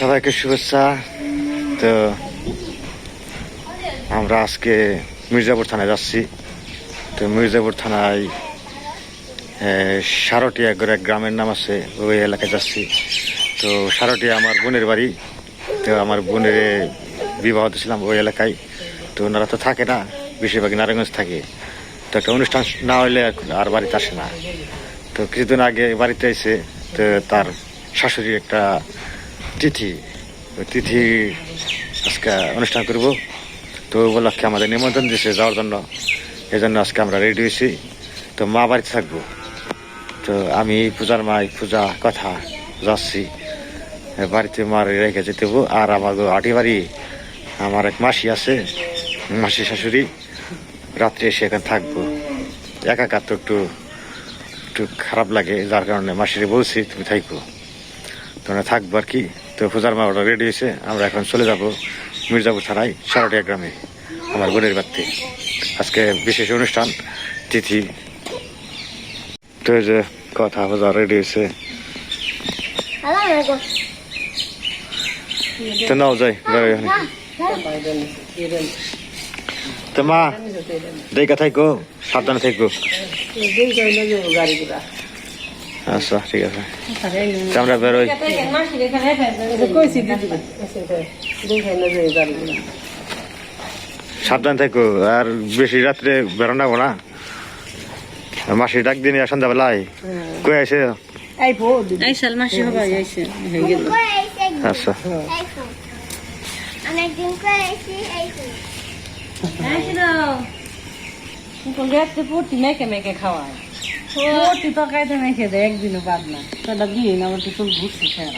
সবাইকে শুভেচ্ছা। তো আমরা আজকে মির্জাপুর থানায় যাচ্ছি। তো মির্জাপুর থানায় সারটিয়া করে এক গ্রামের নাম আছে, ওই এলাকায় যাচ্ছি। তো সারটিয়া আমার বোনের বাড়ি। তো আমার বোনের বিবাহ দিয়েছিলাম ওই এলাকায়। তো ওনারা তো থাকে না বেশিরভাগ নারায়ণগঞ্জ থাকে। তো একটা অনুষ্ঠান না হলে আর বাড়িতে আসে না। তো কিছুদিন আগে বাড়িতে এসে, তো তার শাশুড়ি একটা তিথি তিথি আজকে অনুষ্ঠান করব। তো উপলক্ষে আমাদের নিমন্ত্রণ দিয়েছে যাওয়ার জন্য। এই জন্য আজকে আমরা রেডি হয়েছি। তো মা বাড়িতে থাকব। তো আমি পূজার মাই পূজা কথা যাচ্ছি। বাড়িতে মার রেখে যেতে। আর আমার আটি বাড়ি, আমার এক মাসি আছে, মাসি শাশুড়ি। রাত্রে এসে এখানে থাকব। একা তো একটু একটু খারাপ লাগে, যার কারণে মাসিরে বলছি তুমি থাকব তোমরা থাকব আর কি। তো পূজার মা ওটা রেডি হয়েছে। আমরা এখন চলে যাব মির্জাপুর থানায় সারাটিয়া গ্রামে আমার বোনের বাড়িতে। আজকে বিশেষ অনুষ্ঠান তিথি। তো যে কথা পূজা রেডি হয়েছে। তো নাও যাই ঘরে তো মা দেখা থাকো সাবধানে থাকো। আচ্ছা ঠিক আছে। তো আমরা বেরোই। সাবধান থাকো আর বেশি রাত্রে বেরোনা না। মাসি ডাক দিন সন্ধ্যাবেলায় কই মাসি হবা আইসে আচ্ছা। অনেকদিন মেকে খাওয়ায়। পড়তি তো খাইতে মেখে দেয় একদিনও বাদ না। সেটা দিয়ে না আমার চুল ঘুরছি খেলা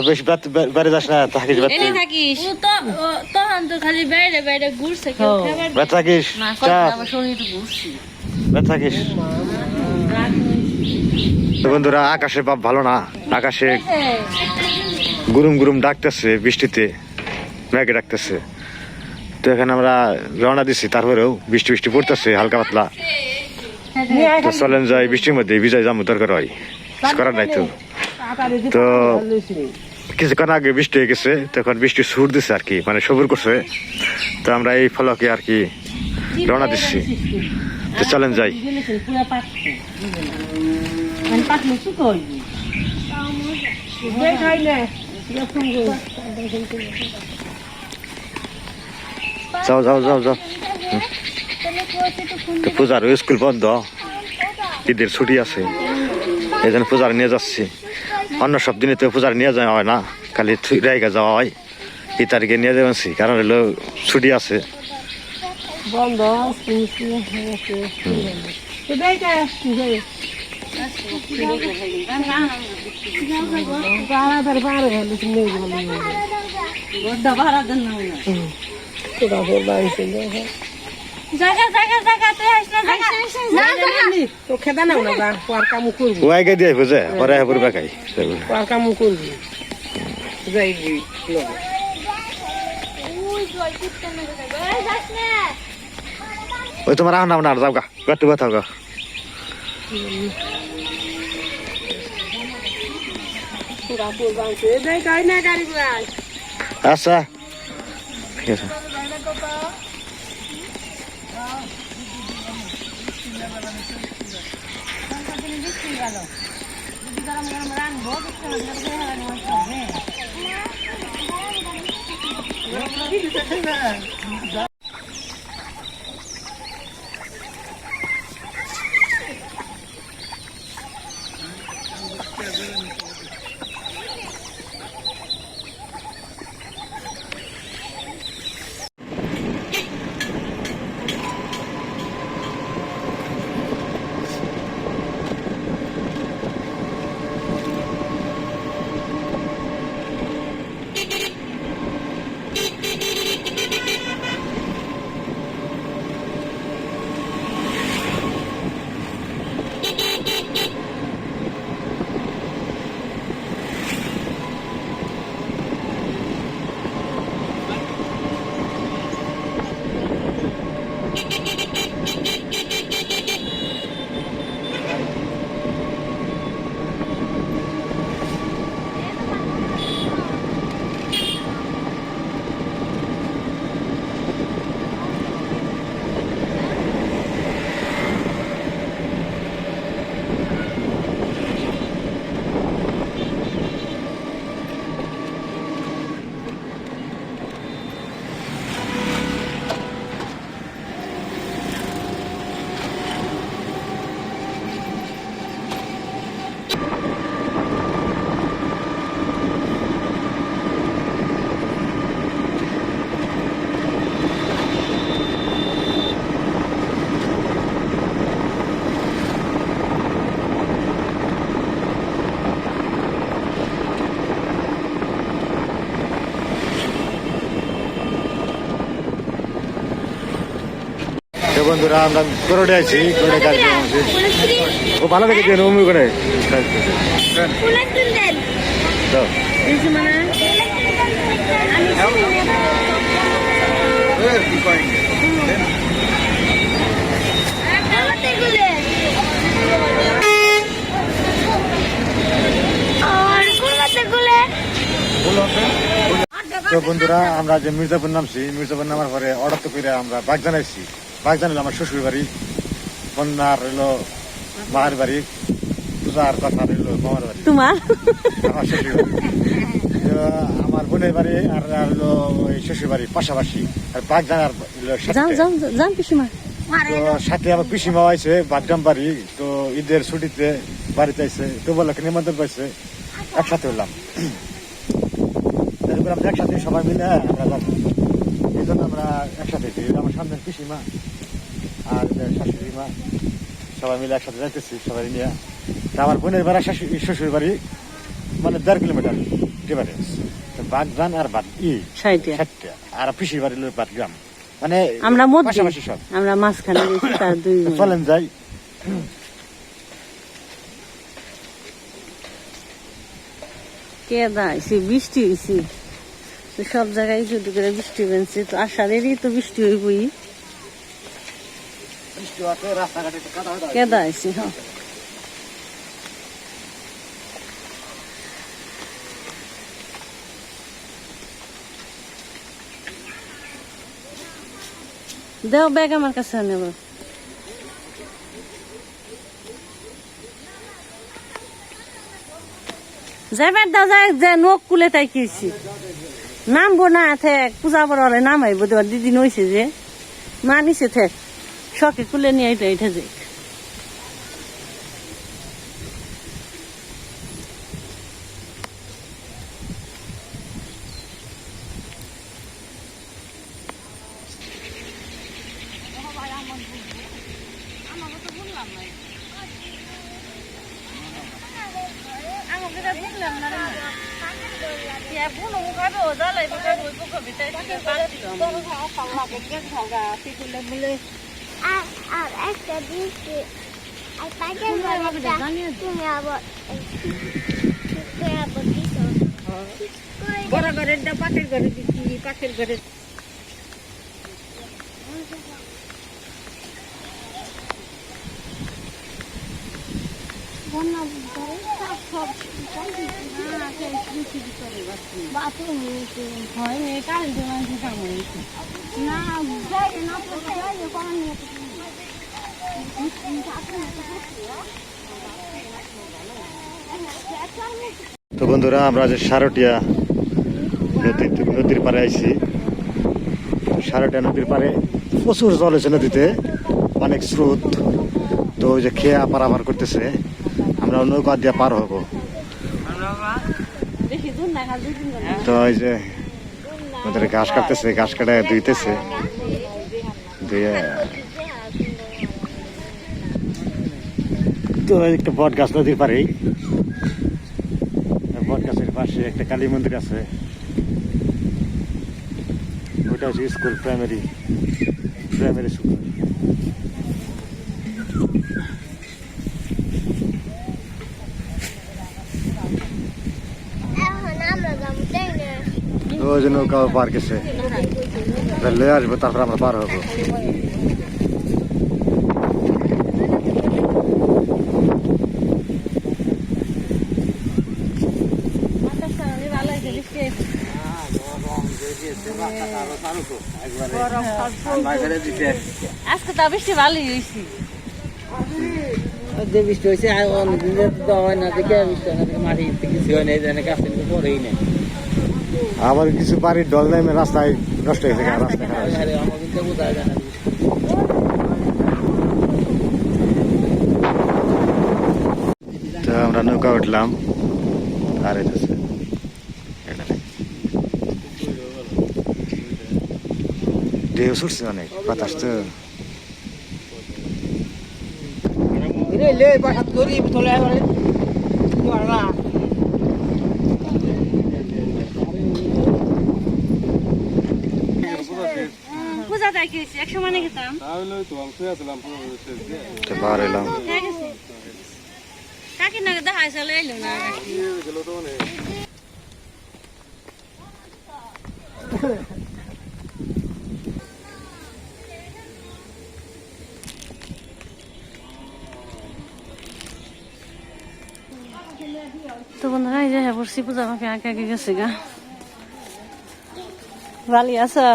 বেশি রাত যাস না থাকিস থাকিস। তো ও- তখন তো খালি বাইরে বাইরে ঘুরছে হ্যাঁ। থাকিস থাকিস। তো বন্ধুরা আকাশে বাপ ভালো না। আকাশে গুরুম গুরুম ডাকতেছে বৃষ্টিতে মেঘে ডাকতেছে। তো এখানে আমরা রওনা দিছি, তারপরেও বৃষ্টি বৃষ্টি পড়তেছে, হালকা পাতলা। তো চলেন যাই, বৃষ্টির মধ্যে বিজয় যাব দরকার হয়। করার নাই তো। তো কিছুক্ষণ আগে বৃষ্টি হয়ে গেছে, তখন বৃষ্টি সুর দিছে আর কি মানে সবুর করছে। তো আমরা এই ফলকে আর কি রওনা দিচ্ছি তো চলেন যাই। না যাও যাও যাও যাও। তো পূজার স্কুল বন্ধ। ঈদের ছুটি আছে। এই জন্য পূজার নিয়ে যাচ্ছি। অন্য সব দিনে তো পূজার নিয়ে যাওয়া হয় না। খালি জায়গা যাওয়া হয়। এই তারিখে নিয়ে যাচ্ছি কারণ হলো ছুটি আছে। বন্ধ না করবি। যাইবি ওই জল কুত্তা মেরে দেবে এই যাস না তোমার আহ না না যাও গা গট্টু কথা গা আচ্ছা। ঠিক আছে। গেল গরম গরম রাখব বন্ধুরা, আমরা করোডে আছি করোডে কাজ ও ভালো দেখে দিয়ে অমনি করে দেন তো বন্ধুরা, আমরা যে মির্জাপুর নামছি, মির্জাপুর নামার পরে অর্ডার তো করে আমরা বাগজান আসছি বাগজান হলো আমার শ্বশুর বাড়ি কন্যার হলো মায়ের বাড়ি পূজার কথা হলো মামার বাড়ি। তোমার? আমার শ্বশুর। আমার বোনের বাড়ি আর হলো ওই শ্বশুর বাড়ি পাশাপাশি আর বাগজান আর যাও পিসিমা। তো সাথে আমার পিসি মা আছে বাগজাম বাড়ি তো ঈদের ছুটিতে বাড়িতে আইছে তো বলল নিমন্ত্রণ পাইছে একসাথে হলাম তারপর আমরা একসাথে সবাই মিলে আমরা এই জন্য আমরা একসাথে আমার সামনে পিসি মা আর শাশুড়ি মা সবাই মিলে একসাথে যাইতেছি সবাই নিয়ে। আমার বোনের বাড়ি শাশুড়ি শ্বশুর বাড়ি মানে দেড় কিলোমিটার ডিফারেন্স বাগজান আর বাদ ই। ষাটটা। আর পিসির বাড়ি হলো বাদগ্রাম মানে আমরা পাশাপাশি সব। আমরা মাঝখানে রয়েছি তার দুই চলেন যাই। বৃষ্টি হয়েছি সব জায়গায় করে বৃষ্টি বেনছে তো আষাঢ়েরই তো বৃষ্টি হইবই। কে দাইছি হ্যাঁ দেও ব্যাগ আমার কাছে নেব যাইবার দাও, যাই, যে নখ কুলে তাই কিছি নামবো না, থেক, পূজা বড় নামাইব দেবার দিদি নইছে যে। মানিছে থেক। শখে কুলে নিয়ে এটা এটা যে আর আর একটা দিয়েছি আর পাকের ঘরটা তুমি আবার ঠিক করে আবার দিছো বড় ঘরের পাশের ঘরে দিচ্ছি পাশের ঘরে বাথরুম হয় মেয়ে কারেন্ট মানুষ কামড় না যাই না তো বন্ধুরা আমরা যে সারটিয়া নদী নদীর পাড়ে আইছি। সারটিয়া নদীর পাড়ে প্রচুর জল হয়েছে নদীতে অনেক স্রোত। তো ওই যে খেয়া পারাপার করতেছে আমরা নৌকা দিয়ে পার হব। তো ওই যে ওদের ঘাস কাটতেছে, ঘাস কাটা ধুইতেছে। একটা বট গাছ নদীর পাড়েই বট গাছের পাশে একটা কালী মন্দির আছে। ওটা হচ্ছে স্কুল, প্রাইমারি। প্রাইমারি স্কুল এখন আমরা যাব তাই না তো ওই যে নৌকা পার গেছে। লয়ে আসব তারপর আমরা পার হব। আজকে তো বৃষ্টি ভালোই হয়েছে। যে বৃষ্টি হয়েছে অনেকদিন তো হয় না দেখে বৃষ্টি হয় না মাটি থেকে কিছু হয় না কিন্তু পরেই না আবার কিছু বাড়ির ডল নেমে রাস্তায় নষ্ট হয়েছে রাস্তা তো আমরা নৌকা উঠলাম। আর। এটা ঢেউ ছুটছে অনেক, বাতাস তো। রে লে বাসাত করি তোলে না পূজা তাই কি হয়েছে একশো মানে খেতাম। তো বার এলাম কাকি নাকি দেখা হয়েছে এলো না? তো বন্ধুরা এই যে হ্যাঁ পড়ছি পূজা আমাকে আগে আগে গেছে গা। ভালি আছো?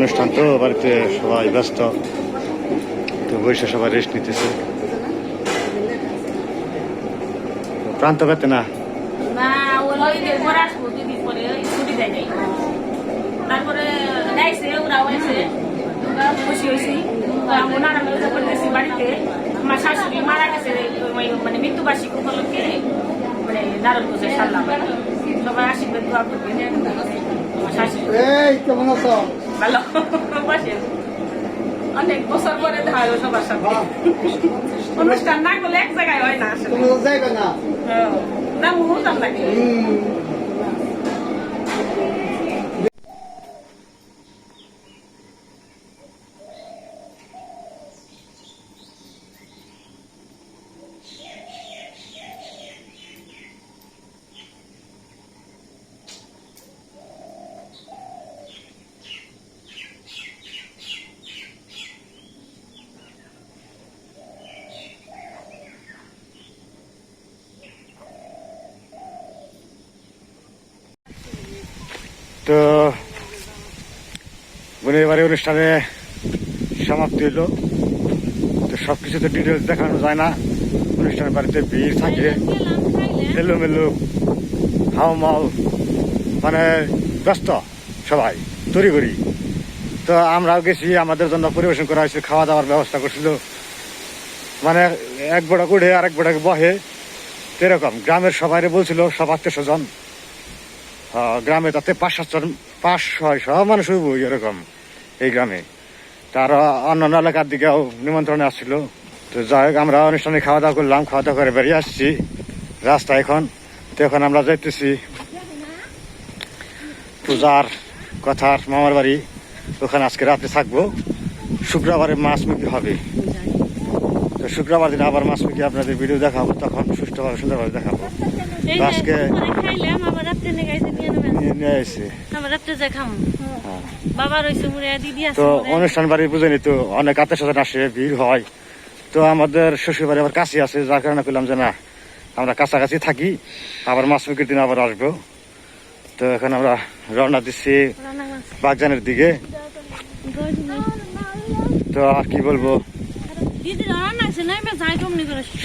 অনুষ্ঠান তো বাড়িতে সবাই ব্যস্ত। তো বসে সবাই রেস্ট নিতেছে। প্রান্ত পেতে না। তারপরে যাইছে ওরা হয়েছে। ওরা খুশি হয়েছি। আমরা নানা করতেছি বাড়িতে। আমার শাশুড়ি মারা গেছে মানে মৃত্যুবার্ষিক উপলক্ষে। মানে সারলাম সবাই আশীর্বাদ দোয়া করবেন। আমার শাশুড়ি। এই কেমন আছো? ভালো। বসে অনেক বছর পরে দেখা হলো সবার সাথে। অনুষ্ঠান না করলে এক জায়গায় হয় না আসলে। তুমি না। হ্যাঁ। না মুহূর্তাম লাগে। তো বোনের বাড়ি অনুষ্ঠানে সমাপ্তি হলো। তো সব কিছু তো ডিটেলস দেখানো যায় না। অনুষ্ঠানের বাড়িতে ভিড় থাকে। এলোমেলো হাও মাও মানে ব্যস্ত সবাই, তড়িঘড়ি। তো আমরাও গেছি, আমাদের জন্য পরিবেশন করা হয়েছে খাওয়া দাওয়ার ব্যবস্থা করছিল। মানে এক বড় উঠে আর এক বড় বহে। এরকম, গ্রামের সবাই বলছিল, সব আত্মীয় স্বজন গ্রামে তাতে পাঁচ সাতজন পাঁচ ছয় সব মানুষ এরকম এই গ্রামে। তার অন্যান্য এলাকার দিকেও নিমন্ত্রণে আসছিল। তো যাই হোক, আমরা অনুষ্ঠানে খাওয়া দাওয়া করলাম, খাওয়া দাওয়া করে বেরিয়ে আসছি রাস্তা এখন। তো এখন আমরা যাইতেছি পূজার কথার মামার বাড়ি। ওখানে আজকে রাতে থাকব। শুক্রবারে মাছ মুখি হবে। শুক্রবার দিন আবার মাছ মুখি আপনাদের ভিডিও দেখাবো তখন সুষ্ঠুভাবে সুন্দরভাবে দেখাবো। আজকে- নিয়ে এসে হ্যাঁ। তো অনুষ্ঠান বাড়ি বুঝেনি তো অনেক আত্মীয় স্বজন আসে ভিড় হয়। তো আমাদের শ্বশুর বাড়ি আবার কাছে আছে যার কারণে করলাম যে না আমরা কাছাকাছি থাকি আবার মাছ মুখের দিন আবার আসব। তো এখন আমরা রওনা দিচ্ছি। বাগজানের দিকে। তো আর কি বলব?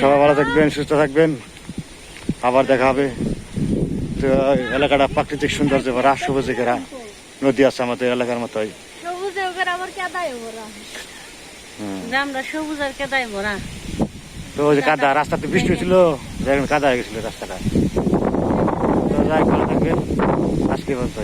সবাই ভালো থাকবেন সুস্থ থাকবেন। আবার দেখা হবে। তো এলাকাটা প্রাকৃতিক সৌন্দর্য ভরা সবুজে ঘেরা নদী আছে আমাদের এলাকার মতোই। ভরা। তো ওই যে কাদা রাস্তাতে বৃষ্টি হয়েছিল। কাদা হয়ে গেছিল রাস্তাটা। তো যাই ভালো থাকবেন। আজকে বলতে